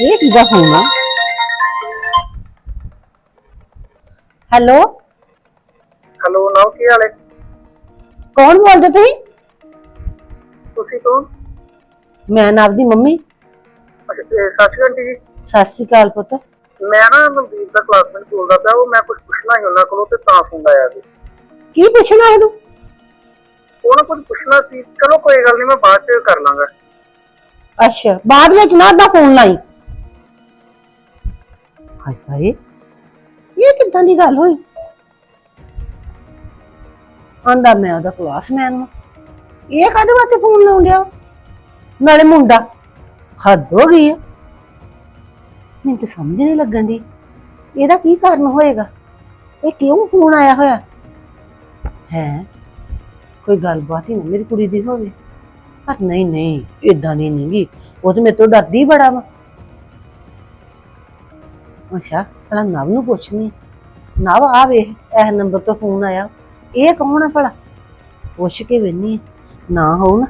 ਇਹ ਕਿਹਦਾ ਫੋਨ ਆ? ਹੈਲੋ ਹੈਲੋ ਨਾਓ ਕੀ ਹਾਲ ਹੈ ਕੌਣ ਬੋਲਦੇ ਤੁਸੀਂ? ਤੁਸੀਂ ਕੌਣ? ਮੈਂ ਨਵ ਦੀ ਮੰਮੀ। ਅੱਛਾ ਇਹ ਸਤਿ ਸ਼੍ਰੀ ਅਕਾਲ ਆਂਟੀ ਜੀ। ਸਤਿ ਸ਼੍ਰੀ ਅਕਾਲ ਪੁੱਤ। ਮੈਂ ਨਾ ਮਨਦੀਪ ਦਾ ਕਲਾਸਮੇਟ ਬੋਲਦਾ ਪਿਆ ਉਹ ਮੈਂ ਕੁਝ ਪੁੱਛਣਾ ਸੀ ਉਹਨਾਂ ਕੋਲੋਂ ਤੇ ਤਾਂ ਫੋਨ ਆਇਆ ਸੀ। ਕੀ ਪੁੱਛਣਾ ਹੈ ਤੂੰ? ਉਹਨਾਂ ਕੁਝ ਪੁੱਛਣਾ ਸੀ ਚਲੋ ਕੋਈ ਗੱਲ ਨਹੀਂ ਮੈਂ ਬਾਅਦ ਚ ਕਰ ਲਾਂਗਾ। ਅੱਛਾ ਬਾਅਦ ਵਿੱਚ ਨਾ ਦਾ ਫੋਨ ਲਾਈ। ਹਾਏ ਹਾਏ ਇਹ ਕਿੱਦਾਂ ਦੀ ਗੱਲ ਹੋਈ? ਆਂਦਾ ਮੈਂ ਉਹਦਾ ਕਲਾਸਮੈਨ ਵਾਂ। ਇਹ ਕਾਹਦੇ ਵਾਸਤੇ ਫੋਨ ਵਾ? ਨਾਲੇ ਮੁੰਡਾ ਹੱਦ ਹੋ ਗਈ ਆ। ਮੈਨੂੰ ਤਾਂ ਸਮਝ ਨਹੀਂ ਲੱਗਣ ਦੀ ਇਹਦਾ ਕੀ ਕਾਰਨ ਹੋਏਗਾ? ਇਹ ਕਿਉਂ ਫੋਨ ਆਇਆ ਹੋਇਆ? ਹੈ? ਕੋਈ ਗੱਲਬਾਤ ਹੀ ਨਾ ਮੇਰੀ ਕੁੜੀ ਦੀ ਹੋਵੇ। ਪਰ ਨਹੀਂ ਨਹੀਂ ਇਦਾਂ ਨਹੀਂ ਨਹੀਂਗੀ ਉਹ ਤੇ ਮੇਰੇ ਤੋਂ ਡਰਦੀ ਬੜਾ ਵਾ। ਅੱਛਾ, ਭਲਾ ਨਵ ਨੂੰ ਪੁੱਛਣੀ ਨਵ, ਆ ਵੇਖ ਇਹ ਨੰਬਰ ਤੋਂ ਫੋਨ ਆਇਆ। ਇਹ ਕੌਣ ਆ ਭਲਾ? ਪੁੱਛ ਕੇ ਵੇਨੀ ਨਾ ਹੋਊ ਨਾ,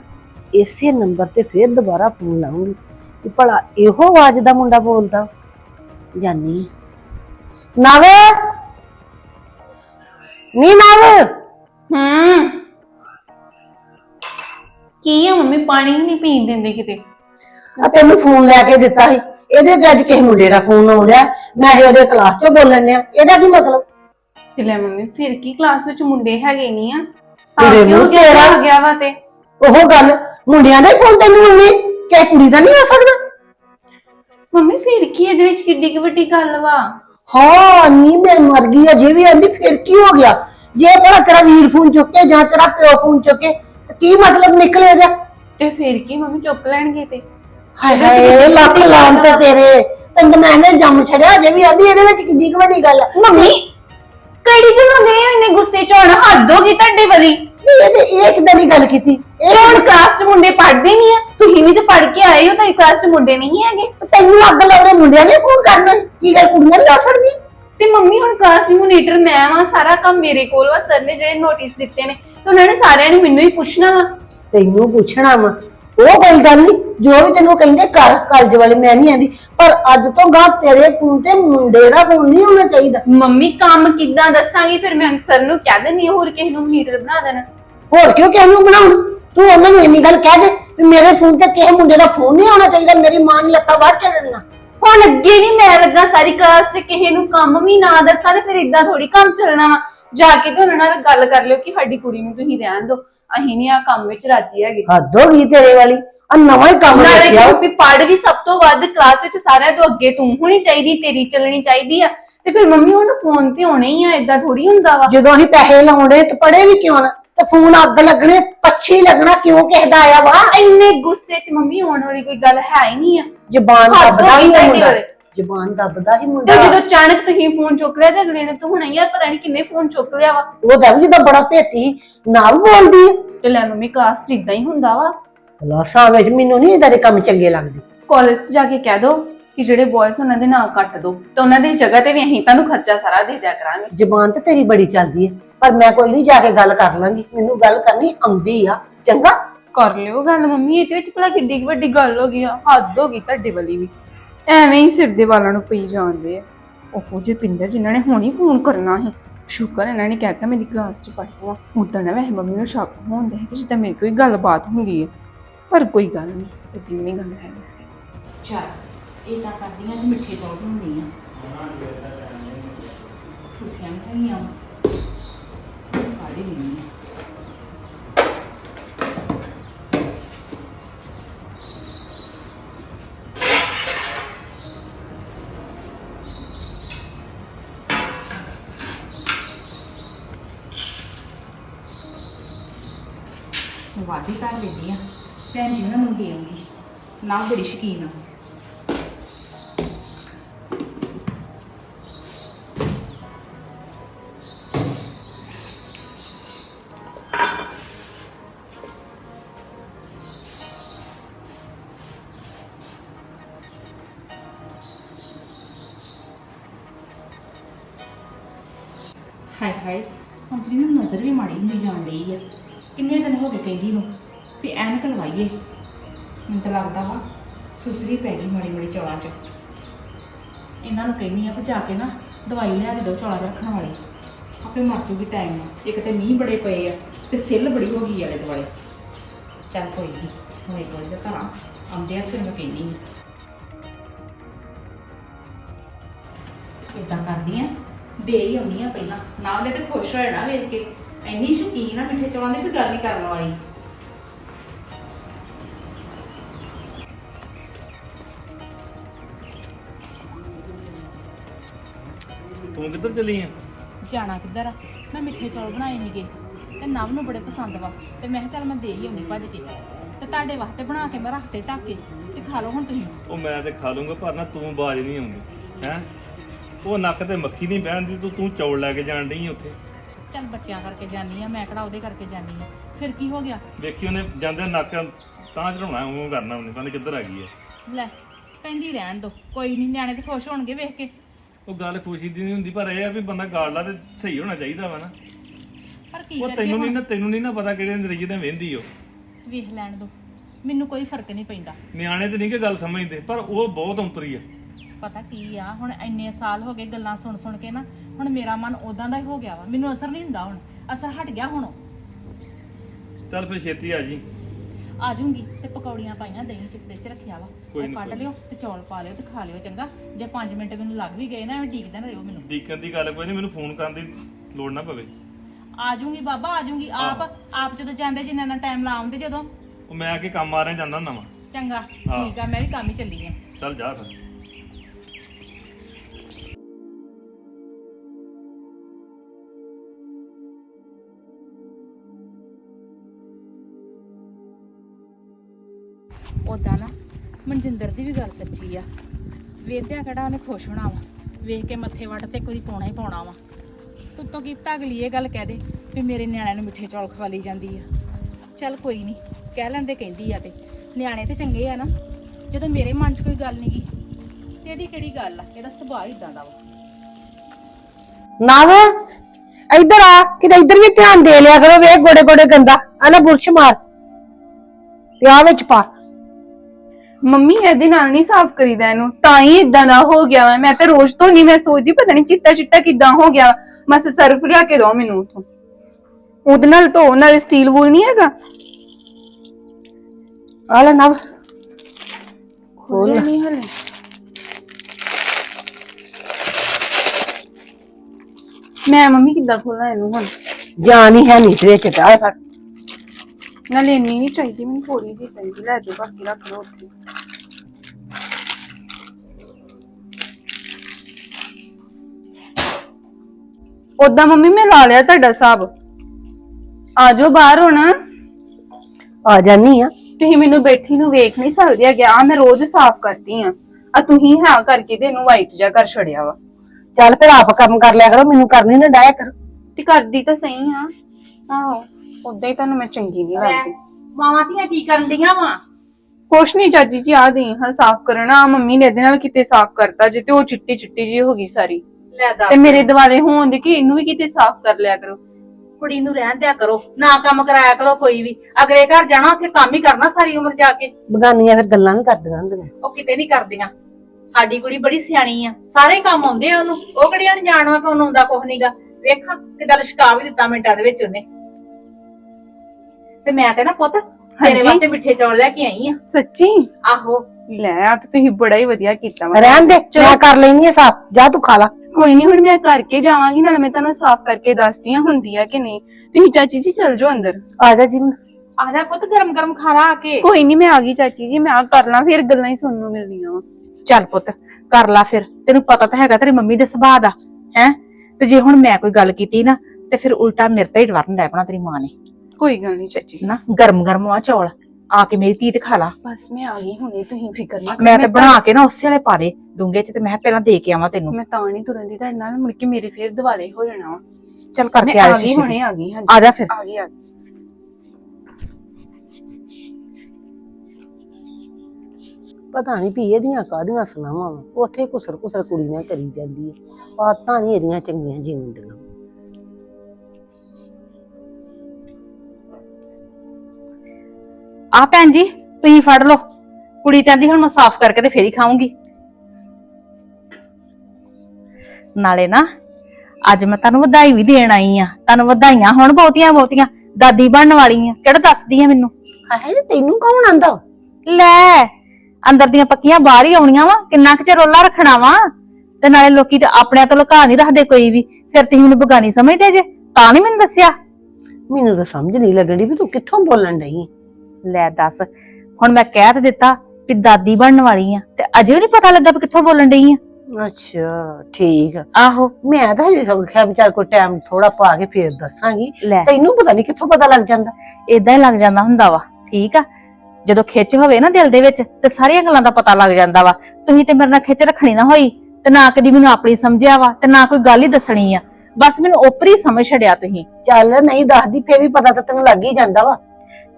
ਇਸੇ ਨੰਬਰ ਤੇ ਫੇਰ ਦੁਬਾਰਾ ਫੋਨ ਲਾਉਂਗੀ ਕਿ ਭਲਾ ਇਹੋ ਆਵਾਜ਼ ਦਾ ਮੁੰਡਾ ਬੋਲਦਾ। ਜਾਨੀ। ਨਵ। ਨੀ ਨਵ। ਹੂੰ। ਕੀ ਆ ਮੰਮੀ ਪਾਣੀ ਵੀ ਨਹੀਂ ਪੀਣ ਦਿੰਦੇ ਕਿਤੇ? ਆ ਤੈਨੂੰ ਫੋਨ ਲੈ ਕੇ ਦਿੱਤਾ ਸੀ। ਇਹਦੇ ਤੇ ਅੱਜ ਕਿਸੇ ਮੁੰਡੇ ਦਾ ਫੋਨ ਆਉਂਦਾ ਮੈਂ ਜੇ ਉਹਦੇ ਕਲਾਸ ਚੋਂ ਬੋਲਣ ਡਿਆ। ਇਹਦਾ ਕੀ ਮਤਲਬ? ਤੇ ਲੈ ਮੰਮੀ ਫਿਰ ਕੀ ਕਲਾਸ ਵਿੱਚ ਮੁੰਡੇ ਹੈਗੇ ਨਹੀਂ ਆ? ਤੇਰੇ ਤਾਂ ਕਿਉਂ ਮੂੰਹ ਗਿਆ ਤੇਰਾ। ਹੋ ਗਿਆ ਵਾ ਤੇ। ਉਹ ਗੱਲ। ਮੁੰਡਿਆਂ ਦਾ ਹੀ ਫੋਨ ਤੈਨੂੰ ਆਉਣੇ ਕਿ ਕੁੜੀ ਦਾ ਨਹੀਂ ਆ ਸਕਦਾ। ਮੰਮੀ ਫਿਰ ਕੀ ਇਹਦੇ ਵਿੱਚ ਕਿੱਡੀ ਕੁ ਵੱਡੀ ਗੱਲ ਵਾ? ਹਾਂ ਨੀ ਮੈਂ ਮਰ ਗਈ ਅਜੇ ਵੀ ਆਂਦੀ ਫਿਰ ਕੀ ਹੋ ਗਿਆ? ਜੇ ਭਲਾ ਤੇਰਾ ਵੀਰ ਫੋਨ ਚੁੱਕੇ ਜਾਂ ਤੇਰਾ ਪਿਓ ਫੋਨ ਚੁੱਕੇ ਤੇ ਕੀ ਮਤਲਬ ਨਿਕਲੇ ਇਹਦਾ? ਤੇ ਫਿਰ ਕੀ ਮੰਮੀ ਚੁੱਕ ਲੈਣਗੇ ਤੇ? ਹਾਏ ਕਿੱਡੀ ਵੱਡੀ ਲਾਉਣ ਤੇ। ਤੇਰੇ। ਤੈਨੂੰ ਮੈਂ ਨੇ ਜੰਮ ਛੜਿਆ ਅਜੇ ਵੀ ਆਂਦੀ ਇਹਦੇ ਵਿੱਚ ਕਿੰਨੀ ਕੁ ਵੱਡੀ ਗੱਲ ਆ। ਮੰਮੀ ਕਿਹੜੀ ਗੱਲੋਂ ਦੇ ਇੰਨੇ ਗੁੱਸੇ ਚ ਹੋਣਾ ਹੱਦ ਹੋ ਗਈ ਤੁਹਾਡੇ ਵਾਲੀ। ਨਹੀਂ ਇਹਨੇ ਇਹ ਕਿਦਾਂ ਦੀ ਗੱਲ ਕੀਤੀ? ਇਹ ਇਹ ਹੁਣ ਕਲਾਸ ਚ ਮੁੰਡੇ ਪੜ੍ਹਦੇ ਨਹੀਂ ਆ। ਤੁਸੀਂ ਵੀ ਤੇ ਕੇ ਆਏ ਹੋ ਤੁਹਾਡੀ ਕਲਾਸ ਚ ਮੁੰਡੇ ਨਹੀਂ ਹੈਗੇ। ਤੈਨੂੰ ਅੱਗ ਲਾਉਣੇ ਮੁੰਡਿਆਂ ਨੇ ਫੋਨ ਕਰਨਾ ਕੀ ਗੱਲ ਕੁੜੀਆਂ ਨਹੀਂ ਲਾ ਸਕਦੀ ਤੇ ਮੰਮੀ ਹੁਣ ਕਲਾਸ ਦੀ ਮੋਨੀਟਰ ਮੈਂ ਵਾਂ ਸਾਰਾ ਕੰਮ ਮੇਰੇ ਕੋਲ ਵਾ ਸਰ ਨੇ ਜਿਹੜੇ ਨੋਟਿਸ ਦਿੱਤੇ ਨੇ। ਤੇ ਉਹਨਾਂ ਨੇ ਸਾਰਿਆਂ ਨੇ ਮੈਨੂੰ ਹੀ ਪੁੱਛਣਾ ਵਾ। ਤੈਨੂੰ ਪੁੱਛਣਾ ਵਾ। ਉਹ ਕੋਈ ਗੱਲ ਨਹੀਂ ਜੋ ਵੀ ਤੈਨੂੰ ਕਹਿੰਦੇ ਕਰ ਕਾਲਜ ਵਾਲੇ ਮੈਂ ਨਹੀਂ ਆਂਦੀ। ਪਰ ਅੱਜ ਤੋਂ ਗਾ ਤੇਰੇ ਫੋਨ ਤੇ ਮੁੰਡੇ ਦਾ ਫੋਨ ਨਹੀਂ ਹੋਣਾ ਚਾਹੀਦਾ। ਮੰਮੀ ਕੰਮ ਕਿੱਦਾਂ ਦੱਸਾਂਗੀ? ਫਿਰ ਮੈਂ ਸਰ ਨੂੰ ਕਹਿ ਦਿੰਦੀ ਹਾਂ ਹੋਰ ਕਿਸੇ ਨੂੰ ਮੋਨੀਟਰ ਬਣਾ ਦੇਣਾ। ਹੋਰ ਕਿਉਂ ਕਿਸ ਨੂੰ ਬਣਾਉਣ? ਤੂੰ ਉਹਨਾਂ ਨੂੰ ਇੰਨੀ ਗੱਲ ਕਹਿ ਦੇ ਵੀ ਮੇਰੇ ਫੋਨ ਤੇ ਕਿਸੇ ਮੁੰਡੇ ਦਾ ਫੋਨ ਨਹੀਂ ਆਉਣਾ ਚਾਹੀਦਾ ਮੇਰੀ ਮਾਂ ਨੇ ਲੱਤਾਂ ਵੱਢ ਚੜਨੀਆਂ ਹੁਣ ਅੱਗੇ ਵੀ ਮੈਂ ਲੱਗਾ ਸਾਰੀ ਕਲਾਸ 'ਚ ਕਿਸੇ ਨੂੰ ਕੰਮ ਵੀ ਨਾ ਦੱਸਾਂ ਤੇ ਫਿਰ ਇਦਾਂ ਥੋੜੀ ਕੰਮ ਚੱਲਣਾ ਵਾ। ਜਾ ਕੇ ਤੇ ਉਹਨਾਂ ਨਾਲ ਗੱਲ ਕਰ ਲਿਓ ਕਿ ਸਾਡੀ ਕੁੜੀ ਨੂੰ ਤੁਸੀਂ ਰਹਿਣ ਦਿਓ। ਅਸੀਂ ਨਹੀਂ ਆ ਕੰਮ ਵਿੱਚ ਰਾਜੀ ਹੈਗੇ। ਹੱਦ ਹੋ ਗਈ ਤੇਰੇ ਵਾਲੀ। ਆ ਨਵਾਂ ਹੀ ਕੰਮ ਨਾਲੇ ਰੱਖਿਆ ਵਾ। ਕਿਉਂਕਿ ਪੜ ਵੀ ਸਭ ਤੋਂ ਵੱਧ ਕਲਾਸ ਵਿੱਚ ਸਾਰਿਆਂ ਤੋਂ ਅੱਗੇ ਤੂੰ ਹੋਣੀ ਚਾਹੀਦੀ ਤੇਰੀ ਚੱਲਣੀ ਚਾਹੀਦੀ ਆ। ਤੇ ਫਿਰ ਮੰਮੀ ਹੁਣ ਫੋਨ ਤੇ ਹੋਣੇ ਹੀ ਆ ਇਦਾਂ ਥੋੜੀ ਹੁੰਦਾ ਵਾ। ਜਦੋਂ ਅਸੀਂ ਪੈਸੇ ਲਾਉਣੇ ਤੇ ਪੜੇ ਵੀ ਕਿਉਂ ਨਾ? ਤੇ ਫੋਨ ਅੱਗ ਲੱਗਣੇ ਪੱਛੀ ਲੱਗਣਾ ਕਿਉਂ ਕਿਸੇ ਦਾ ਆਇਆ ਵਾ? ਇੰਨੇ ਗੁੱਸੇ 'ਚ ਮੰਮੀ ਹੋਣ ਵਾਲੀ ਕੋਈ ਗੱਲ ਹੈ ਹੀ ਨਹੀਂ ਆ। ਜ਼ਬਾਨ ਹੱਦ ਦੱਬਦਾ ਹੀ ਮੁੰਡਾ। ਵਾਲੇ। ਜ਼ਬਾਨ ਦੱਬਦਾ ਹੀ ਤੇ ਮੁੰਡਾ ਜਦੋਂ ਅਚਾਨਕ ਤੁਸੀਂ ਫੋਨ ਚੁੱਕ ਲਿਆ ਤੇ ਅਗਲੇ ਨੇ ਤੂੰ ਹੁਣ ਯਾਰ ਪਤਾ ਨਹੀਂ ਕਿੰਨੇ ਫੋਨ ਚੁੱਕ ਲਿਆ ਵਾ। ਉਹ ਤਾਂ ਜਦੋਂ ਬੜਾ ਭੇਤੀ ਨਾ ਬੋਲਦੀ ਹੈ ਤੇ ਲੈ ਮੰਮੀ ਕਲਾਸ 'ਚ ਇਦਾਂ ਹੀ ਹੁੰਦਾ ਵਾ। ਕਲਾਸਾਂ ਵਿੱਚ ਮੈਨੂੰ ਨਹੀਂ ਇਦਾਂ ਦੇ ਕੰਮ ਚੰਗੇ ਲੱਗਦੇ। ਕਾਲਜ 'ਚ ਜਾ ਕੇ ਕਹਿ ਦੋ ਕਿ ਜਿਹੜੇ ਬॉयਜ਼ ਉਹਨਾਂ ਦੇ ਨਾਂ ਕੱਟ ਦੋ ਤੇ ਉਹਨਾਂ ਦੀ ਜਗ੍ਹਾ ਤੇ ਵੀ ਅਸੀਂ ਤੁਹਾਨੂੰ ਖਰਚਾ ਸਾਰਾ ਦੇ ਦਿਆ ਕਰਾਂਗੇ। ਜ਼ਬਾਨ ਤੇ ਤੇਰੀ ਬੜੀ ਚੱਲਦੀ ਹੈ ਪਰ ਮੈਂ ਕੋਈ ਨਹੀਂ ਜਾ ਕੇ ਗੱਲ ਕਰ ਲਾਂਗੀ। ਮੈਨੂੰ ਗੱਲ ਕਰਨੀ ਆਉਂਦੀ ਆ। ਚੰਗਾ? ਕਰ ਲਿਓ ਗੱਲ ਮੰਮੀ ਇਹਦੇ ਵਿੱਚ ਭਲਾ ਕਿੱਡੀ ਕੁ ਵੱਡੀ ਗੱਲ ਹੋ ਗਈ ਆ। ਹੱਦ ਹੋ ਗਈ ਤੁਹਾਡੇ ਵਾਲੀ ਵੀ। ਐਵੇਂ ਹੀ ਸਿਰ ਦੇ ਵਾਲਾਂ ਨੂੰ ਪਈ ਜਾਂਦੇ ਆ। ਉਹ ਜੇ ਪਿੰਦਰ ਜਿਨ੍ਹਾਂ ਨੇ ਹੁਣੀ ਫੋਨ ਕਰਨਾ ਸੀ ਸ਼ੁਕਰ ਇਹਨਾਂ ਨੇ ਕਹਿਤਾ ਮੇਰੀ ਕਲਾਸ 'ਚ ਪੜ੍ਹਦੀ ਆ ਉਦਾਂ ਨਾ ਵੈਸੇ ਮੰਮੀ ਨੂੰ ਸ਼ੱਕ ਹੁੰਦਾ ਹੈ ਕਿ ਜਿੱਦਾਂ ਮੇਰੀ ਕੋਈ ਗੱਲਬਾਤ ਹੁੰਦੀ ਹੈ ਪਰ ਕੋਈ ਗੱਲ ਨਹੀਂ ਇਹ ਨਹੀਂ ਗੱਲ ਹੈ। ਚੱਲ ਇਹ ਤਾਂ ਕਰਦੀਆਂ ਜੀ ਮਿੱਠੇ ਚੌਲ ਹੁੰਦੀ ਆ। ਠੁੱਠੀਆਂ ਖਾਈਆਂ ਕਾੜੀ ਨਹੀਂ ਵਾਦੀ ਕਰ ਲੈਂਦੀ ਆ ਭੈਣ ਜੀ ਨੂੰ ਮੁੰਡੀ ਆਉਂਗੀ ਨਾ ਬੜੀ ਸ਼ਕੀਨ ਆ ਹਾਏ ਹਾਏ ਅੰਤਰੀ ਨੂੰ ਨਜ਼ਰ ਵੀ ਮਾੜੀ ਹੁੰਦੀ ਜਾਣ ਰਹੀ ਆ। ਕਿੰਨੇ ਦਿਨ ਹੋ ਗਏ ਕਹਿੰਦੀ ਨੂੰ ਵੀ ਐਨਕ ਲਵਾਈਏ ਮੈਨੂੰ ਤਾਂ ਲੱਗਦਾ ਵਾ ਸੁਸਰੀ ਪੈ ਗਈ ਮਾੜੀ ਮਾੜੀ ਚੌਲਾਂ 'ਚ। ਇਹਨਾਂ ਨੂੰ ਕਹਿੰਦੀ ਆ ਵੀ ਜਾ ਕੇ ਨਾ ਦਵਾਈ ਲਿਆ ਕੇ ਦਿਓ ਚੌਲਾਂ 'ਚ ਰੱਖਣ ਵਾਲੀ। ਆਪੇ ਮਰ ਜੂਗੀ ਟਾਈਮ ਨਾਲ। ਇੱਕ ਤੇ ਮੀਂਹ ਬੜੇ ਪਏ ਆ ਤੇ ਸਿੱਲ ਬੜੀ ਹੋ ਗਈ ਆਲੇ ਦੁਆਲੇ। ਚੱਲ ਕੋਈ ਨਹੀਂ ਹੁਣ ਇੱਕ ਵਾਰੀ ਤਾਂ ਘਰਾਂ ਆਉਂਦੇ ਆ ਫਿਰ ਮੈਂ ਕਹਿੰਦੀ ਆ। ਇਦਾਂ ਕਰਦੀ ਆ ਦੇ ਹੀ ਆਉਣੀ ਆ ਪਹਿਲਾਂ। ਨਾ ਉਹਨੇ ਤੇ ਖੁਸ਼ ਹੋ ਜਾਣਾ ਵੇਖ ਕੇ। ਇੰਨੀ ਸ਼ੌਕੀਨ ਆ ਮਿੱਠੇ ਚੌਲਾਂ ਦੀ ਕੋਈ ਗੱਲ ਨਹੀਂ ਕਰਨ ਵਾਲੀ। ਤੂੰ ਕਿੱਧਰ ਚਲੀ ਆ? ਜਾਣਾ ਕਿੱਧਰ ਆ? ਮੈਂ ਮਿੱਠੇ ਚੌਲ ਬਣਾਏ ਸੀਗੇ ਤੇ ਨਵ ਨੂੰ ਬੜੇ ਪਸੰਦ ਵਾ। ਤੇ ਮੈਂ ਕਿਹਾ ਚੱਲ ਮੈਂ ਦੇ ਹੀ ਆਉਣੀ ਭੱਜ ਕੇ। ਤੇ ਤੁਹਾਡੇ ਵਾਸਤੇ ਬਣਾ ਕੇ ਮੈਂ ਰੱਖਤੇ ਢੱਕ ਕੇ ਤੇ ਖਾ ਲਓ ਹੁਣ ਤੁਸੀਂ। ਉਹ ਮੈਂ ਤੇ ਖਾ ਲੂੰਗਾ ਪਰ ਨਾ ਤੂੰ ਬਾਜ ਨਹੀਂ ਆਉਂਦੀ। ਹੈ? ਉਹ ਨੱਕ ਤੇ ਮੱਖੀ ਨਹੀਂ ਬਹਿੰਦੀ ਤੂੰ ਤੂੰ ਚੌਲ ਲੈ ਕੇ ਜਾਣ ਡਈ ਉੱਥੇ। ਚੱਲ ਬੱਚਿਆਂ ਕਰਕੇ ਜਾਨੀ ਆ ਮੈਂ ਕਿਹੜਾ ਉਹਦੇ ਕਰਕੇ ਜਾਨੀ ਆ। ਫਿਰ ਕੀ ਹੋ ਗਿਆ? ਵੇਖੀ ਉਹਨੇ ਜਾਂਦੇ ਨੱਕ ਤਾਂ ਚੜਾਉਣਾ ਉਹ ਕਰਨਾ ਉਹਨੇ ਪਤਾ ਨੀ ਕਿੱਧਰ ਆ ਗਈ ਹੈ ਲੈ ਕਹਿੰਦੀ ਰਹਿਣ ਦੋ ਕੋਈ ਨਹੀਂ ਨਿਆਣੇ ਤੇ ਖੁਸ਼ ਹੋਣਗੇ ਵੇਖ ਕੇ। ਉਹ ਗੱਲ ਖੁਸ਼ੀ ਦੀ ਨਹੀਂ ਹੁੰਦੀ ਪਰ ਇਹ ਆ ਵੀ ਬੰਦਾ ਗਾੜ ਲਾ ਤੇ ਸਹੀ ਹੋਣਾ ਚਾਹੀਦਾ ਵਾ ਨਾ। ਪਰ ਕੀ ਉਹ ਕਰੀਏ ਤੈਨੂੰ ਨਹੀਂ ਨਾ ਤੈਨੂੰ ਨਹੀਂ ਨਾ ਪਤਾ ਕਿਹੜੇ ਨਰੀਏ ਤੇ ਵਹਿੰਦੀ ਉਹ। ਵੇਖ ਲੈਣ ਦੋ ਮੈਨੂੰ ਕੋਈ ਫ਼ਰਕ ਨਹੀਂ ਪੈਂਦਾ। ਨਿਆਣੇ ਤੇ ਨਹੀਂ ਕਿ ਗੱਲ ਸਮਝਦੇ ਪਰ ਉਹ ਬਹੁਤ ਔਂਤਰੀ ਆ। ਪਤਾ ਕੀ ਆ ਹੁਣ ਇੰਨੇ ਸਾਲ ਹੋ ਗਏ ਗੱਲਾਂ ਸੁਣ ਸੁਣ ਕੇ ਨਾ ਹੁਣ ਮੇਰਾ ਮਨ ਉਦਾਂ ਦਾ ਹੀ ਹੋ ਗਿਆ ਵਾ। ਮੈਨੂੰ ਅਸਰ ਨਹੀਂ ਹੁੰਦਾ ਹੁਣ ਅਸਰ ਹਟ ਗਿਆ ਹੁਣ। ਚੱਲ ਫਿਰ ਛੇਤੀ ਆ ਜੀ। ਆ ਜਾਊਂਗੀ ਤੇ ਪਕੌੜੀਆਂ ਪਾਈਆਂ ਦਹੀਂ ਚ ਰੱਖਿਆ ਵਾ। ਕੋਈ ਉਹ ਨੀ, ਕੱਢ ਕੋਈ ਲਿਓ ਤੇ ਚੌਲ ਪਾ ਲਿਓ ਤੇ ਖਾ ਲਿਓ ਚੰਗਾ। ਜੇ 5 ਮਿੰਟ ਮੈਨੂੰ ਲੱਗ ਵੀ ਗਏ ਨਾ ਐਵੇਂ ਡੀਕਦੇ ਨਾ ਰਹੋ ਮੈਨੂੰ। ਡੀਕਨ ਦੀ ਗੱਲ ਕੋਈ ਨਹੀਂ ਮੈਨੂੰ ਫੋਨ ਕਰਨ ਦੀ ਲੋੜ ਨਾ ਪਵੇ। ਆ ਜਾਊਂਗੀ ਬਾਬਾ ਆ ਜਾਊਂਗੀ। ਆਪ ਆਪ ਜਦੋਂ ਜਾਂਦੇ ਜਿੰਨਾ ਨਾ ਟਾਈਮ ਲਾਉਂਦੇ ਜਦੋਂ। ਉਹ ਮੈਂ ਆ ਕੇ ਕੰਮ ਆ ਰਿਹਾ ਜਾਂਦਾ ਹੁੰਦਾ ਵਾ। ਚੰਗਾ। ਠੀਕ ਆ ਮੈਂ ਵੀ ਕੰਮ ਹੀ ਚੱਲੀ ਆ। ਚੱਲ ਜਾ ਫਿਰ। ਉਦਾਂ ਨਾ ਮਨਜਿੰਦਰ ਦੀ ਵੀ ਗੱਲ ਸੱਚੀ ਆ। ਵੇਖਦਿਆਂ ਕਿਹੜਾ ਉਹਨੇ ਖੁਸ਼ ਹੋਣਾ ਵਾ। ਵੇਖ ਕੇ ਮੱਥੇ ਵੱਟ ਤੇ ਕੋਈ ਪਾਉਣਾ ਹੀ ਪਾਉਣਾ ਵਾ। ਤੂੰ ਤੋਂ ਕੀਤਾ ਅਗਲੀ ਇਹ ਗੱਲ ਕਹਿ ਦੇ ਵੀ ਮੇਰੇ ਨਿਆਣਿਆਂ ਨੂੰ ਮਿੱਠੇ ਚੌਲ ਖਵਾ ਲਈ ਜਾਂਦੀ ਆ। ਚੱਲ ਕੋਈ ਨਹੀਂ ਕਹਿ ਲੈਂਦੇ ਕਹਿੰਦੀ ਆ ਤੇ। ਨਿਆਣੇ ਤੇ ਚੰਗੇ ਆ ਨਾ। ਜਦੋਂ ਮੇਰੇ ਮਨ 'ਚ ਕੋਈ ਗੱਲ ਨਹੀਂਗੀ ਤੇ ਇਹਦੀ ਕਿਹੜੀ ਗੱਲ ਆ? ਇਹਦਾ ਸੁਭਾਅ ਇਦਾਂ ਦਾ ਵਾ। ਨਾ ਇੱਧਰ ਆ। ਕਿਤੇ ਇੱਧਰ ਵੀ ਧਿਆਨ ਦੇ ਲਿਆ ਕਰੋ। ਵੇਖ ਗੋੜੇ ਗੋੜੇ ਗੰਦਾ। ਆ ਨਾ ਬੁਰਸ਼ ਮਾਰ। ਤੇ ਆ ਵਿੱਚ ਪਾ। ਮੰਮੀ ਇਹਦੇ ਨਾਲ ਨਹੀਂ ਸਾਫ਼ ਕਰੀਦਾ ਇਹਨੂੰ। ਤਾਂ ਹੀ ਇਦਾਂ ਦਾ ਹੋ ਗਿਆ ਵਾ। ਮੈਂ ਤੇ ਰੋਜ਼ ਤੋਂ ਨਹੀਂ ਮੈਂ ਸੋਚਦੀ ਪਤਾ ਨਹੀਂ ਚਿੱਟਾ ਚਿੱਟਾ ਕਿਦਾਂ ਹੋ ਗਿਆ। ਮਸ ਸਰਫ ਲਿਆ ਕੇ ਦੋ ਮੈਨੂੰ ਉਥੋਂ। ਉਹਦੇ ਨਾਲ ਧੋ ਨਾਲ ਸਟੀਲ ਵੂਲ ਨਹੀਂ ਹੈਗਾ? ਆ ਲੈ ਨਵ। ਖੋਲਿਆ ਨਹੀਂ ਹਲੇ। ਮੈਂ ਮੰਮੀ ਕਿੱਦਾਂ ਖੋਲਾਂ ਇਹਨੂੰ ਹੁਣ? ਜਾਨ ਹੀ ਹੈ ਨਹੀਂ ਤੇ ਵਿੱਚ ਆ ਫੜ। ਨਾਲੇ ਇੰਨੀ ਨਹੀਂ ਚਾਹੀਦੀ ਮੈਨੂੰ ਥੋੜੀ ਜਿਹੀ ਚਾਹੀਦੀ ਲੈ ਜਾਓ ਬਾਕੀ ਰੱਖ ਲਓ ਉੱਥੇ। ਉਦਾਂ ਮੰਮੀ ਮੈਂ ਲਾ ਲਿਆ ਤੁਹਾਡਾ ਹਿਸਾਬ। ਆ ਜਾਓ ਬਾਹਰ ਹੁਣ। ਆ ਜਾਨੀ ਆ। ਤੁਸੀਂ ਮੈਨੂੰ ਬੈਠੀ ਨੂੰ ਵੇਖ ਨਹੀਂ ਸਕਦੇ ਹੈਗੇ ਆ ਮੈਂ ਰੋਜ਼ ਸਾਫ਼ ਕਰਦੀ ਆ। ਆ ਤੁਸੀਂ ਹਾਂ ਕਰਕੇ ਤੇ ਇਹਨੂੰ ਵਾਈਟ ਜਿਹਾ ਕਰ ਛੜਿਆ ਵਾ। ਚੱਲ ਫਿਰ ਆਪ ਕੰਮ ਕਰ ਲਿਆ ਕਰੋ ਮੈਨੂੰ ਕਰਨੀ ਨਾ ਡਾਇਆ ਕਰੋ। ਤੇ ਕਰਦੀ ਤਾਂ ਸਹੀ ਆ। ਆਹੋ। ਉਦਾਂ ਹੀ ਤੁਹਾਨੂੰ ਮੈਂ ਚੰਗੀ ਨਹੀਂ ਲੱਗਦੀ। ਮਾਵਾਂ ਧੀਆਂ ਕੀ ਕਰਨ ਡੀਆਂ ਵਾ? ਕੁਛ ਨਹੀਂ ਚਾਚੀ ਜੀ ਆ ਦੇ ਹਾਂ ਸਾਫ਼ ਕਰਨਾ ਆ ਮੰਮੀ ਨੇ ਇਹਦੇ ਨਾਲ ਕਿਤੇ ਸਾਫ਼ ਕਰਤਾ ਜੇ ਤੇ ਉਹ ਚਿੱਟੀ ਚਿੱਟੀ ਜੀ ਹੋ ਗਈ ਸਾਰੀ। ਲੈ ਤੇ ਮੇਰੇ ਦਿਵਾਲੇ ਹੋਣ ਦੇ ਕਿ ਇਹਨੂੰ ਵੀ ਕਿਤੇ ਸਾਫ਼ ਕਰ ਲਿਆ ਕਰੋ। ਕੁੜੀ ਨੂੰ ਰਹਿਣ ਦਿਆ ਕਰੋ ਨਾ ਕੰਮ ਕਰਾਇਆ ਕਰੋ ਕੋਈ ਵੀ। ਅਗਲੇ ਘਰ ਜਾਣਾ ਉੱਥੇ ਕੰਮ ਹੀ ਕਰਨਾ ਸਾਰੀ ਉਮਰ ਜਾ ਕੇ। ਬਗਾਨੀਆਂ ਫਿਰ ਗੱਲਾਂ ਵੀ ਕਰਦੀਆਂ ਹੁੰਦੀਆਂ। ਉਹ ਕਿਤੇ ਨਹੀਂ ਕਰਦੀਆਂ। ਸਾਡੀ ਕੁੜੀ ਬੜੀ ਸਿਆਣੀ ਆ ਸਾਰੇ ਕੰਮ ਆਉਂਦੇ ਆ ਉਹਨੂੰ। ਉਹ ਕਿਹੜੀਆਂ ਨੀ ਜਾਣਵਾ ਕਿ ਉਹਨੂੰ ਆਉਂਦਾ ਕੁਝ ਨਹੀਂਗਾ ਵੇਖਾਂ ਕਿਦਾਂ ਲਸ਼ਕਾ ਵੀ ਦਿੱਤਾ ਮਿੰਟਾਂ ਦੇ ਵਿੱਚ ਉਹਨੇ। ਤੇ ਮੈਂ ਤੇ ਨਾ ਪੁੱਤ ਤੇਰੇ ਹਾਂਜੀ। ਵਾਸਤੇ ਮਿੱਠੇ ਚੌਲ ਲੈ ਕੇ ਆਈ ਆ। ਸੱਚੀ? ਆਹੋ। ਲੈ ਆ ਤੇ ਤੁਸੀਂ ਬੜਾ ਹੀ ਵਧੀਆ ਕੀਤਾ ਵਾ। ਰਹਿਣ ਦੇ ਮੈਂ ਕਰ ਲੈਣੀ ਆ ਸਾਫ਼। ਜਾ ਤੂੰ ਖਾ ਲਾ। ਕੋਈ ਨਹੀਂ ਹੁਣ ਮੈਂ ਕਰਕੇ ਜਾਵਾਂਗੀ ਨਾਲ ਮੈਂ ਤੁਹਾਨੂੰ ਸਾਫ਼ ਕਰਕੇ ਦੱਸਦੀ ਆ ਹੁੰਦੀ ਆ ਕਿ ਨਹੀਂ। ਤੁਸੀਂ ਚਾਚੀ ਜੀ ਚਲ ਜਾਓ ਅੰਦਰ। ਆ ਜਾ ਜੀਵਨ ਆ ਜਾ ਪੁੱਤ ਗਰਮ ਗਰਮ ਖਾਣਾ ਆ ਕੇ। ਕੋਈ ਨਹੀਂ ਮੈਂ ਆ ਗਈ ਚਾਚੀ ਜੀ ਮੈਂ ਆ ਕਰ ਲਾਂ ਫਿਰ ਗੱਲਾਂ ਹੀ ਸੁਣਨ ਨੂੰ ਮਿਲਦੀਆਂ ਵਾ। ਚੱਲ ਪੁੱਤ ਕਰ ਲਾ ਫਿਰ। ਤੈਨੂੰ ਪਤਾ ਤਾਂ ਹੈਗਾ ਤੇਰੀ ਮੰਮੀ ਦੇ ਸੁਭਾਅ ਦਾ ਹੈ? ਤੇ ਜੇ ਹੁਣ ਮੈਂ ਕੋਈ ਗੱਲ ਕੀਤੀ ਨਾ ਤੇ ਫਿਰ ਉਲਟਾ ਮੇਰੇ ਤੇ ਹੀ ਡਰਨ ਲੱਗ ਪਣਾ ਤੇਰੀ ਮਾਂ ਨੇ। ਕੋਈ ਗੱਲ ਨਹੀਂ ਚਾਚੀ ਨਾ ਗਰਮ ਗਰਮ ਆ ਚੌਲ। ਆ ਕੇ ਮੇਰੀ ਧੀ ਤੇ ਖਾ ਲਾ। ਬਸ ਮੈਂ ਆ ਗਈ ਹੁਣੇ ਤੁਸੀਂ ਫਿਕਰ ਨਾ ਕਰੋ। ਮੈਂ ਤੇ ਬਣਾ ਕੇ ਨਾ ਉਸੇ ਵਾਲੇ ਪਾ ਦੇ ਦੂੰਗੇ ਚ ਤੇ ਮੈਂ ਕਿਹਾ ਪਹਿਲਾਂ ਦੇ ਕੇ ਆਵਾਂ ਤੈਨੂੰ। ਮੈਂ ਤਾਂ ਨਹੀਂ ਤੁਰਨ ਦੀ ਤੁਹਾਡੇ ਨਾਲ ਮੁੜ ਕੇ ਮੇਰੇ ਫੇਰ ਦਿਵਾਲੇ ਹੋ ਜਾਣਾ ਵਾ। ਚੱਲ ਮੈਂ ਕਰਕੇ ਆ ਆ ਗਈ ਹੁਣੇ ਆ ਗਈ ਹਾਂਜੀ। ਆ ਜਾ ਫਿਰ। ਆ ਗਈ ਆ ਗਈ। ਪਤਾ ਨਹੀਂ ਵੀ ਇਹਦੀਆਂ ਕਾਹਦੀਆਂ ਸੁਣਾਵਾਂ ਵਾਂ। ਉੱਥੇ ਕੁਸਰ ਕੁਸਰ ਕੁੜੀ ਨਾਲ ਕਰੀ ਜਾਂਦੀ ਹੈ ਆਤਾਂ ਨਹੀਂ ਇਹਦੀਆਂ ਚੰਗੀਆਂ ਜੀਵਨ ਦੀਆਂ। ਆ ਭੈਣ ਜੀ ਤੁਸੀਂ ਫੜ ਲਓ। ਕੁੜੀ ਕਹਿੰਦੀ ਹੁਣ ਮੈਂ ਸਾਫ਼ ਕਰਕੇ ਤੇ ਫੇਰ ਹੀ ਖਾਊਂਗੀ। ਨਾਲੇ ਨਾ ਅੱਜ ਮੈਂ ਤੁਹਾਨੂੰ ਵਧਾਈ ਵੀ ਦੇਣ ਆਈ ਆ। ਤੁਹਾਨੂੰ ਵਧਾਈਆਂ ਹੁਣ ਬਹੁਤੀਆਂ ਬਹੁਤੀਆਂ। ਦਾਦੀ ਬਣਨ ਵਾਲੀ ਆ। ਕਿਹੜਾ ਦੱਸਦੀ ਆ ਮੈਨੂੰ? ਹਾਏ ਨੀ ਤੈਨੂੰ ਕੌਣ ਆਂਦਾ? ਲੈ ਅੰਦਰ ਦੀਆਂ ਪੱਕੀਆਂ ਬਾਹਰ ਹੀ ਆਉਣੀਆਂ ਵਾ। ਕਿੰਨਾ ਕੁ ਚਿਰ ਰੋਲਾ ਰੱਖਣਾ ਵਾ। ਤੇ ਨਾਲੇ ਲੋਕੀ ਤੇ ਆਪਣਿਆਂ ਤੋਂ ਲੁਕਾ ਨਹੀਂ ਰੱਖਦੇ ਕੋਈ ਵੀ। ਫਿਰ ਤੁਸੀਂ ਮੈਨੂੰ ਬਗਾਨੀ ਸਮਝਦੇ ਜੇ। ਤਾਂ ਨਹੀਂ ਮੈਨੂੰ ਦੱਸਿਆ? ਮੈਨੂੰ ਤਾਂ ਸਮਝ ਨਹੀਂ ਲੱਗਣੀ ਵੀ ਤੂੰ ਕਿੱਥੋਂ ਬੋਲਣ ਡਈ। ਲੈ ਦੱਸ। ਹੁਣ ਮੈਂ ਕਹਿ ਤੇ ਦਿੱਤਾ ਵੀ ਦਾਦੀ ਬਣਨ ਵਾਲੀ ਆ ਤੇ ਅਜੇ ਵੀ ਨਹੀਂ ਪਤਾ ਲੱਗਾ ਵੀ ਕਿੱਥੋਂ ਬੋਲਣ ਡਈ ਆ। ਅੱਛਾ ਠੀਕ ਆ। ਆਹੋ। ਮੈਂ ਤਾਂ ਹਜੇ ਸਮਝਿਆ ਵੀ ਚੱਲ ਕੋਈ ਟਾਈਮ ਥੋੜਾ ਪਾ ਕੇ ਫੇਰ ਦੱਸਾਂਗੀ। ਲੈ। ਤੈਨੂੰ ਪਤਾ ਨਹੀਂ ਕਿੱਥੋਂ ਪਤਾ ਲੱਗ ਜਾਂਦਾ। ਇਦਾਂ ਹੀ ਲੱਗ ਜਾਂਦਾ ਹੁੰਦਾ ਵਾ ਠੀਕ ਆ? ਜਦੋਂ ਖਿੱਚ ਹੋਵੇ ਨਾ ਦਿਲ ਦੇ ਵਿੱਚ ਤੇ ਸਾਰੀਆਂ ਗੱਲਾਂ ਦਾ ਪਤਾ ਲੱਗ ਜਾਂਦਾ ਵਾ। ਤੁਸੀਂ ਤੇ ਮੇਰੇ ਨਾਲ ਖਿੱਚ ਰੱਖਣੀ ਨਾ ਹੋਈ ਤੇ ਨਾ ਕਦੀ ਮੈਨੂੰ ਆਪਣੀ ਸਮਝਿਆ ਵਾ ਤੇ ਨਾ ਕੋਈ ਗੱਲ ਹੀ ਦੱਸਣੀ ਆ। ਬਸ ਮੈਨੂੰ ਓਪਰੀ ਸਮਝ ਛੜਿਆ ਤੁਸੀਂ। ਚੱਲ ਨਹੀਂ ਦੱਸਦੀ ਫੇਰ ਵੀ ਪਤਾ ਤਾਂ ਤੈਨੂੰ ਲੱਗ ਹੀ ਜਾਂਦਾ ਵਾ।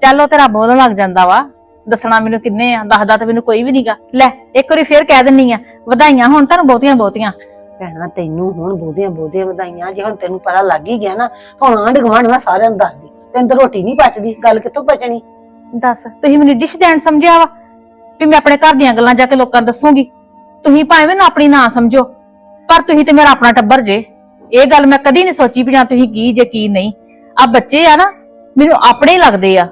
ਚੱਲ ਉਹ ਤੇ ਰੱਬ ਵੱਲੋਂ ਲੱਗ ਜਾਂਦਾ ਵਾ। ਦੱਸਣਾ ਮੈਨੂੰ ਕਿੰਨੇ ਆ ਦੱਸਦਾ ਤਾਂ ਮੈਨੂੰ ਕੋਈ ਵੀ ਨਹੀਂਗਾ ਲੈ ਇੱਕ ਵਾਰੀ ਫੇਰ ਕਹਿ ਦਿੰਨੀ ਆ ਵਧਾਈਆਂ ਹੁਣ ਤੁਹਾਨੂੰ ਬਹੁਤੀਆਂ ਬਹੁਤੀਆਂ। ਭੈਣਾ ਤੈਨੂੰ ਹੁਣ ਬਹੁਤੀਆਂ ਬਹੁਤੀਆਂ ਵਧਾਈਆਂ ਜੇ ਹੁਣ ਤੈਨੂੰ ਪਤਾ ਲੱਗ ਹੀ ਗਿਆ ਨਾ ਹੁਣ ਆਂਢ ਗੁਆਂਢ ਮੈਂ ਸਾਰਿਆਂ ਨੂੰ ਦੱਸਦੀ। ਤੈਨੂੰ ਤਾਂ ਰੋਟੀ ਨਹੀਂ ਪਚਦੀ ਗੱਲ ਕਿੱਥੋਂ ਪਚਣੀ? ਦੱਸ ਤੁਸੀਂ ਮੈਨੂੰ ਡਿਸ਼ ਦੇਣ ਸਮਝਿਆ ਵਾ ਵੀ ਮੈਂ ਆਪਣੇ ਘਰ ਦੀਆਂ ਗੱਲਾਂ ਜਾ ਕੇ ਲੋਕਾਂ ਨੂੰ ਦੱਸੂਗੀ। ਤੁਸੀਂ ਭਾਵੇਂ ਮੈਨੂੰ ਆਪਣੀ ਨਾ ਸਮਝੋ ਪਰ ਤੁਸੀਂ ਤੇ ਮੇਰਾ ਆਪਣਾ ਟੱਬਰ ਜੇ। ਇਹ ਗੱਲ ਮੈਂ ਕਦੀ ਨਹੀਂ ਸੋਚੀ ਵੀ ਜਾਂ ਤੁਸੀਂ ਕੀ ਜੇ ਕੀ ਨਹੀਂ। ਆ ਬੱਚੇ ਆ ਨਾ ਮੈਨੂੰ ਆਪਣੇ ਹੀ ਲੱਗਦੇ ਆ।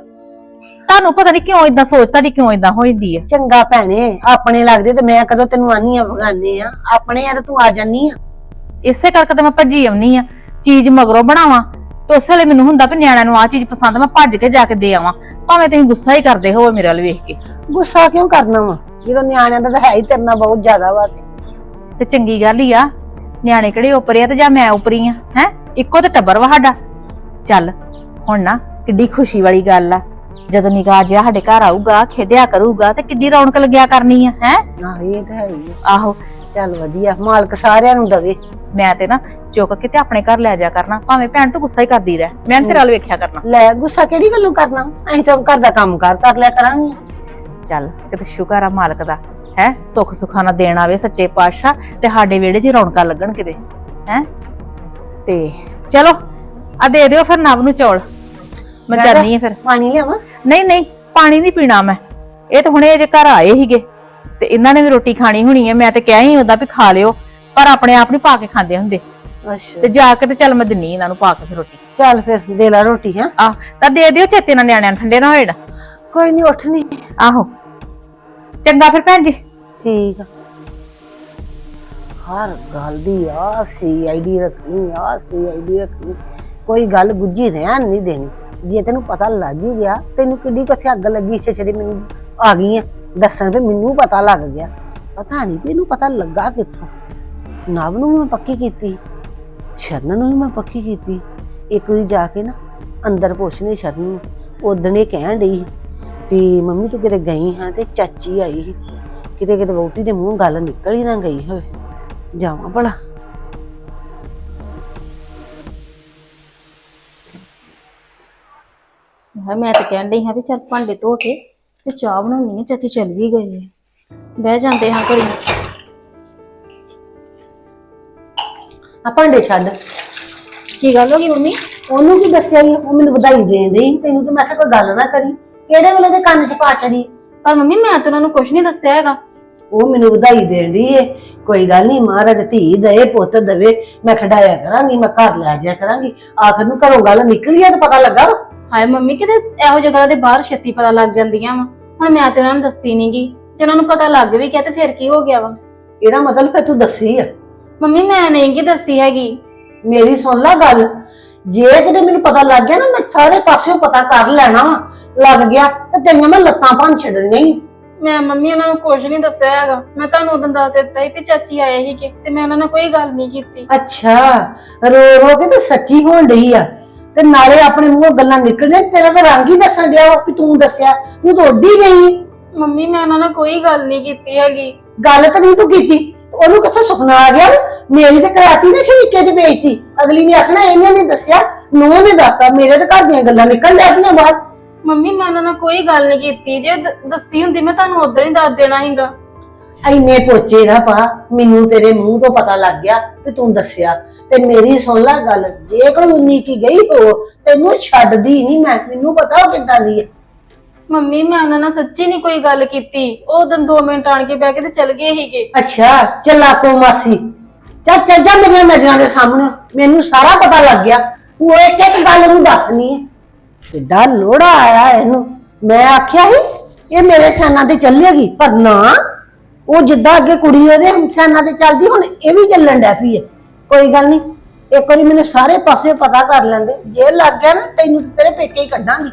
ਤੁਹਾਨੂੰ ਪਤਾ ਨਹੀਂ ਕਿਉਂ ਇਦਾਂ ਸੋਚ ਤੁਹਾਡੀ ਕਿਉਂ ਇਦਾਂ ਹੋ ਜਾਂਦੀ ਹੈ ਚੰਗਾ ਭੈਣੇ ਆਪਣੇ ਲੱਗਦੇ ਤੇ ਮੈਂ ਕਦੋਂ ਤੈਨੂੰ ਆਨੀ ਆ ਬਗਾਨੇ ਆ। ਆਪਣੇ ਆ ਤੇ ਤੂੰ ਆ ਜਾਨੀ ਆ। ਇਸੇ ਕਰਕੇ ਤਾਂ ਮੈਂ ਭੱਜੀ ਆਉਣੀ ਆ ਚੀਜ਼ ਮਗਰੋਂ ਬਣਾਵਾਂ। ਤੇ ਉਸ ਵੇਲੇ ਮੈਨੂੰ ਹੁੰਦਾ ਵੀ ਨਿਆਣਿਆਂ ਨੂੰ ਆ ਚੀਜ਼ ਪਸੰਦ ਮੈਂ ਭੱਜ ਕੇ ਜਾ ਕੇ ਦੇ ਆਵਾਂ। ਭਾਵੇਂ ਤੁਸੀਂ ਗੁੱਸਾ ਹੀ ਕਰਦੇ ਹੋਵੋ ਮੇਰੇ ਵੱਲ ਵੇਖ ਕੇ। ਗੁੱਸਾ ਕਿਉਂ ਕਰਨਾ ਵਾ? ਜਦੋਂ ਨਿਆਣਿਆਂ ਦਾ ਤਾਂ ਹੈ ਹੀ ਤੇਰੇ ਨਾਲ ਬਹੁਤ ਜ਼ਿਆਦਾ ਵਾ ਤੇ। ਤੇ ਚੰਗੀ ਗੱਲ ਹੀ ਆ ਨਿਆਣੇ ਕਿਹੜੇ ਉੱਪਰ ਆ ਤੇ ਜਾਂ ਮੈਂ ਉੱਪਰੀ ਆ ਹੈ? ਇੱਕੋ ਤੇ ਟੱਬਰ ਵਾ ਸਾਡਾ। ਚੱਲ ਹੁਣ ਨਾ ਕਿੱਡੀ ਖੁਸ਼ੀ ਵਾਲੀ ਗੱਲ ਆ। ਜਦੋਂ ਨਿਗਾਹ ਜਿਹਾ ਸਾਡੇ ਘਰ ਆਊਗਾ ਖੇਡਿਆ ਕਰੂਗਾ ਤੇ ਕਿੱਡੀ ਰੌਣਕ ਲੱਗਿਆ ਕਰਨੀ ਆ ਹੈ? ਆਹ ਇਹ ਤਾਂ ਹੈ ਹੀ ਆ। ਆਹੋ। ਚੱਲ ਵਧੀਆ ਮਾਲਕ ਸਾਰਿਆਂ ਨੂੰ ਦਵੇ। ਮੈਂ ਤੇ ਨਾ ਚੁੱਕ ਕੇ ਤੇ ਆਪਣੇ ਘਰ ਲੈ ਜਾ ਕਰਨਾ ਭਾਵੇਂ ਭੈਣ ਤੂੰ ਗੁੱਸਾ ਹੀ ਕਰਦੀ ਰਹਿ ਮੈਂ ਤੇਰੇ ਵੱਲ ਵੇਖਿਆ ਕਰਨਾ। ਲੈ ਗੁੱਸਾ ਕਿਹੜੀ ਗੱਲੋਂ ਕਰਨਾ? ਅਸੀਂ ਸਭ ਘਰ ਦਾ ਕੰਮ ਕਾਰ ਕਰ ਲਿਆ ਕਰਾਂਗੇ। ਚੱਲ ਕਿਤੇ ਸ਼ੁਕਰ ਆ ਮਾਲਕ ਦਾ ਹੈ? ਸੁੱਖ ਸੁਖਾਂ ਨਾਲ ਦੇਣ ਆਵੇ ਸੱਚੇ ਪਾਤਸ਼ਾਹ ਤੇ ਸਾਡੇ ਵਿਹੜੇ 'ਚ ਰੌਣਕਾਂ ਲੱਗਣ ਕਿਤੇ ਹੈ? ਤੇ ਚਲੋ ਆ ਦੇ ਦਿਓ ਫਿਰ ਨਵ ਨੂੰ ਚੌਲ। ਮੈਂ ਮੈਂ ਜਾਨੀ ਆ ਫਿਰ। ਪਾਣੀ ਲਿਆਵਾਂ? ਨਹੀਂ ਨਹੀਂ ਪਾਣੀ ਨਹੀਂ ਪੀਣਾ ਮੈਂ। ਇਹ ਤਾਂ ਹੁਣੇ ਅਜੇ ਘਰ ਆਏ ਸੀਗੇ ਤੇ ਇਹਨਾਂ ਨੇ ਵੀ ਰੋਟੀ ਖਾਣੀ ਹੋਣੀ ਹੈ ਮੈਂ ਤੇ ਕਿਹਾ ਹੀ ਉਹਦਾ ਵੀ ਖਾ ਲਿਓ ਪਰ ਆਪਣੇ ਆਪ ਨਹੀਂ ਪਾ ਕੇ ਖਾਂਦੇ ਹੁੰਦੇ। ਅੱਛਾ। ਤੇ ਜਾ ਕੇ ਤੇ ਚੱਲ ਮੈਂ ਦਿੰਨੀ ਇਹਨਾਂ ਨੂੰ ਪਾ ਕੇ ਫਿਰ ਰੋਟੀ। ਚੱਲ ਫਿਰ ਦੇ ਲਾ ਰੋਟੀ ਹਾਂ? ਆ ਤਾਂ ਦੇ ਦਿਓ ਚੇਤੇ ਨਾਲ ਨਿਆਣਿਆਂ ਨੂੰ ਠੰਡੇ ਨਾ ਹੋਏ ਨਾ। ਕੋਈ ਨਹੀਂ ਉੱਠਣੀ ਆਹੋ। ਚੰਗਾ ਫਿਰ ਭੈਣ ਜੀ। ਠੀਕ ਆ। ਹਰ ਗੱਲ ਦੀ ਆ ਸੀ ਆਈਡੀ ਰੱਖਣੀ ਆ ਸੀ ਆਈਡੀ ਰੱਖਣੀ। ਕੋਈ ਗੱਲ ਗੁੱਜੀ ਰਹਿਣ ਨਹੀਂ ਦੇਣੀ। ਜੇ ਤੈਨੂੰ ਪਤਾ ਲੱਗ ਹੀ ਗਿਆ, ਤੈਨੂੰ ਕਿੱਡੀ ਕਿੱਥੇ ਅੱਗ ਲੱਗੀ ਛੇ ਛੇ ਮੈਨੂੰ ਆ ਗਈ ਆ। ਦੱਸਣ ਵੀ ਮੈਨੂੰ ਪਤਾ ਲੱਗ ਗਿਆ। ਪਤਾ ਨਹੀਂ ਵੀ ਇਹਨੂੰ ਪਤਾ ਲੱਗਾ ਕਿੱਥੋਂ। ਨਵ ਨੂੰ ਵੀ ਮੈਂ ਪੱਕੀ ਕੀਤੀ, ਸ਼ਰਨ ਨੂੰ ਵੀ ਮੈਂ ਪੱਕੀ ਕੀਤੀ। ਇੱਕ ਵਾਰੀ ਜਾ ਕੇ ਨਾ ਅੰਦਰ ਪੁੱਛਨੇ ਸ਼ਰਨ ਨੂੰ ਉਦਣ ਇਹ ਕਹਿਣ ਡਈ ਸੀ ਵੀ ਮੰਮੀ ਤੂੰ ਕਿਤੇ ਗਈ ਹਾਂ ਤੇ ਚਾਚੀ ਆਈ ਸੀ। ਕਿਤੇ ਕਿਤੇ ਵਹੁਟੀ ਦੇ ਮੂੰਹ ਗੱਲ ਨਿਕਲ ਹੀ ਨਾ ਗਈ ਹੋਵੇ। ਜਾਵਾਂ ਭਲਾ। ਹਾਂ ਮੈਂ ਤਾਂ ਕਹਿਣ ਡਈ ਹਾਂ ਵੀ ਚੱਲ ਭਾਂਡੇ ਧੋ ਕੇ ਤੇ ਚਾਹ ਬਣਾਉਣੀ ਹੈ ਚਾਚੀ ਚੱਲ ਵੀ ਗਈ ਹੈ ਬਹਿ ਜਾਂਦੇ ਹਾਂ ਘੜੀ। ਆ ਭਾਂਡੇ ਛੱਡ। ਕੀ ਗੱਲ ਹੋ ਗਈ ਮੰਮੀ? ਉਹਨੂੰ ਕੀ ਦੱਸਿਆ ਹੀ ਉਹ ਮੈਨੂੰ ਵਧਾਈ ਦੇਣ ਡਈ ਤੈਨੂੰ ਤਾਂ ਮੈਂ ਕਿਹਾ ਕੋਈ ਗੱਲ ਨਾ ਕਰੀ। ਕਿਹੜੇ ਵੇਲੇ ਦੇ ਕੰਨ 'ਚ ਪਾ ਛੜੀ? ਪਰ ਮੰਮੀ ਮੈਂ ਤਾਂ ਉਹਨਾਂ ਨੂੰ ਕੁਝ ਨਹੀਂ ਦੱਸਿਆ ਹੈਗਾ। ਉਹ ਮੈਨੂੰ ਵਧਾਈ ਦੇਣ ਡਈ ਏ। ਕੋਈ ਗੱਲ ਨਹੀਂ ਮਹਾਰਾਜ ਧੀ ਦੇ ਪੁੱਤ ਦੇਵੇ। ਮੈਂ ਖਡਾਇਆ ਕਰਾਂਗੀ ਮੈਂ ਘਰ ਲੈ ਜਾਇਆ ਕਰਾਂਗੀ। ਆਖਰ ਨੂੰ ਘਰੋਂ ਗੱਲ ਨਿਕਲੀ ਆ ਤਾਂ ਪਤਾ ਲੱਗਾ ਵਾ। ਹਾਏ ਮੰਮੀ ਕਿਤੇ ਇਹੋ ਜਗ੍ਹਾ ਦੇ ਬਾਹਰ ਛੇਤੀ ਪਤਾ ਲੱਗ ਜਾਂਦੀਆਂ ਵਾ। ਹੁਣ ਮੈਂ ਤੇ ਉਹਨਾਂ ਨੂੰ ਦੱਸੀ ਨਹੀਂਗੀ ਜੇ ਉਹਨਾਂ ਨੂੰ ਪਤਾ ਲੱਗ ਵੀ ਗਿਆ ਤੇ ਫਿਰ ਕੀ ਹੋ ਗਿਆ ਵਾ? ਇਹਦਾ ਮਤਲਬ ਫਿਰ ਤੂੰ ਦੱਸੀ ਆ। ਮੰਮੀ ਮੈਂ ਨਹੀਂ ਗੀ ਦੱਸੀ ਹੈਗੀ। ਮੇਰੀ ਸੁਣ ਲੈ ਗੱਲ। ਜੇ ਕਿਤੇ ਮੈਨੂੰ ਪਤਾ ਲੱਗ ਗਿਆ ਨਾ ਮੈਂ ਸਾਰੇ ਪਾਸਿਓਂ ਪਤਾ ਕਰ ਲੈਣਾ ਵਾ। ਲੱਗ ਗਿਆ ਤੇ ਤੈਨੂੰ ਮੈਂ ਲੱਤਾਂ ਭੰਨ ਛੱਡਣੀਆਂ ਹੀ। ਮੈਂ ਮੰਮੀ ਉਹਨਾਂ ਨੂੰ ਕੁਝ ਨਹੀਂ ਦੱਸਿਆ ਹੈਗਾ। ਮੈਂ ਤੁਹਾਨੂੰ ਉਦੋਂ ਦੱਸ ਦਿੱਤਾ ਸੀ ਕਿ ਚਾਚੀ ਆਏ ਸੀਗੇ ਤੇ ਮੈਂ ਉਹਨਾਂ ਨਾਲ ਕੋਈ ਗੱਲ ਨਹੀਂ ਕੀਤੀ। ਅੱਛਾ ਰੋ ਰੋ ਕੇ ਤੇ ਸੱਚੀ ਹੋਣ ਡਈ ਆ। ਤੇ ਨਾਲੇ ਆਪਣੇ ਮੂੰਹੋਂ ਗੱਲਾਂ ਨਿਕਲਣੇ ਤੇਰਾ ਤਾਂ ਰੰਗ ਹੀ ਦੱਸਣ ਡਿਆ ਵਾ ਵੀ ਤੂੰ ਦੱਸਿਆ ਤੂੰ ਤਾਂ ਉੱਡੀ ਗਈ। ਮੰਮੀ ਮੈਂ ਉਹਨਾਂ ਨਾਲ ਕੋਈ ਗੱਲ ਨਹੀਂ ਕੀਤੀ ਹੈਗੀ। ਗੱਲ ਤਾਂ ਨਹੀਂ ਤੂੰ ਕੀਤੀ ਉਹਨੂੰ ਕਿੱਥੋਂ ਸੁਪਨਾ ਆ ਗਿਆ? ਮੇਰੀ ਤੇ ਕਰਾਤੀ ਨਾ ਸ਼ਰੀਕੇ ਚ ਵੇਚਤੀ ਅਗਲੀ ਨੇ ਆਖਣਾ ਇਹਨੇ ਨਹੀਂ ਦੱਸਿਆ ਨੂੰਹ ਨੇ ਦੱਸਤਾ ਮੇਰੇ ਤੇ ਘਰ ਦੀਆਂ ਗੱਲਾਂ ਨਿਕਲ ਜਾਂਦੀਆਂ ਬਾਹਰ। ਮੰਮੀ ਮੈਂ ਉਹਨਾਂ ਨਾਲ ਕੋਈ ਗੱਲ ਨਹੀਂ ਕੀਤੀ ਜੇ ਦ- ਦੱਸੀ ਹੁੰਦੀ ਮੈਂ ਤੁਹਾਨੂੰ ਉਧਰ ਹੀ ਦੱਸ ਦੇਣਾ ਸੀਗਾ। ਐਨੇ ਪੋਚੇ ਨਾ ਪਾ ਮੈਨੂੰ ਤੇਰੇ ਮੂੰਹ ਤੋਂ ਪਤਾ ਲੱਗ ਗਿਆ ਕਿ ਤੂੰ ਦੱਸਿਆ। ਤੇ ਮੇਰੀ ਸੁਣ ਲੈ ਗੱਲ ਜੇ ਕੋਈ ਉਨੀ ਕੀ ਗਈ ਹੋ ਤੈਨੂੰ ਛੱਡਦੀ ਨਹੀਂ ਮੈਂ ਮੈਨੂੰ ਪਤਾ ਉਹ ਕਿੱਦਾਂ ਦੀ ਹੈ ਮੰਮੀ ਮੈਂ ਉਹਨਾਂ ਨਾਲ ਸੱਚੀ ਨਹੀਂ ਕੋਈ ਗੱਲ ਕੀਤੀ। ਉਹ ਦਿਨ 2 ਮਿੰਟ ਆਣ ਕੇ ਬਹਿ ਕੇ ਤੇ ਚਲ ਗਏ ਸੀਗੇ। ਅੱਛਾ ਚੱਲਾ ਕੋ ਮਾਸੀ। ਚੱਲ ਚੱਲ ਜਾ ਮੇਰੀਆਂ ਨਜ਼ਰਾਂ ਦੇ ਸਾਹਮਣੇ। ਮੈਨੂੰ ਸਾਰਾ ਪਤਾ ਲੱਗ ਗਿਆ। ਤੂੰ ਇੱਕ ਇੱਕ ਗੱਲ ਨੂੰ ਦੱਸਣੀ ਹੈ ਕਿੱਡਾ ਲੋੜਾ ਆਇਆ ਇਹਨੂੰ। ਮੈਂ ਆਖਿਆ ਸੀ ਇਹ ਮੇਰੇ ਸੈਨਾ ਤੇ ਚੱਲੇਗੀ ਪਰ ਨਾ। ਉਹ ਜਿੱਦਾਂ ਅੱਗੇ ਕੁੜੀ ਉਹਦੇ ਸੈਨਾ ਤੇ ਚੱਲਦੀ, ਹੁਣ ਇਹ ਵੀ ਚੱਲਣ ਡੈ ਪਈ ਹੈ ਕੋਈ ਗੱਲ ਨਹੀਂ, ਇੱਕ ਵਾਰੀ ਮੈਨੂੰ ਸਾਰੇ ਪਾਸੇ ਪਤਾ ਕਰ ਲੈਂਦੇ। ਜੇ ਲੱਗ ਗਿਆ ਨਾ, ਤੈਨੂੰ ਤੇ ਤੇਰੇ ਪੇਕੇ ਹੀ ਕੱਢਾਂਗੀ।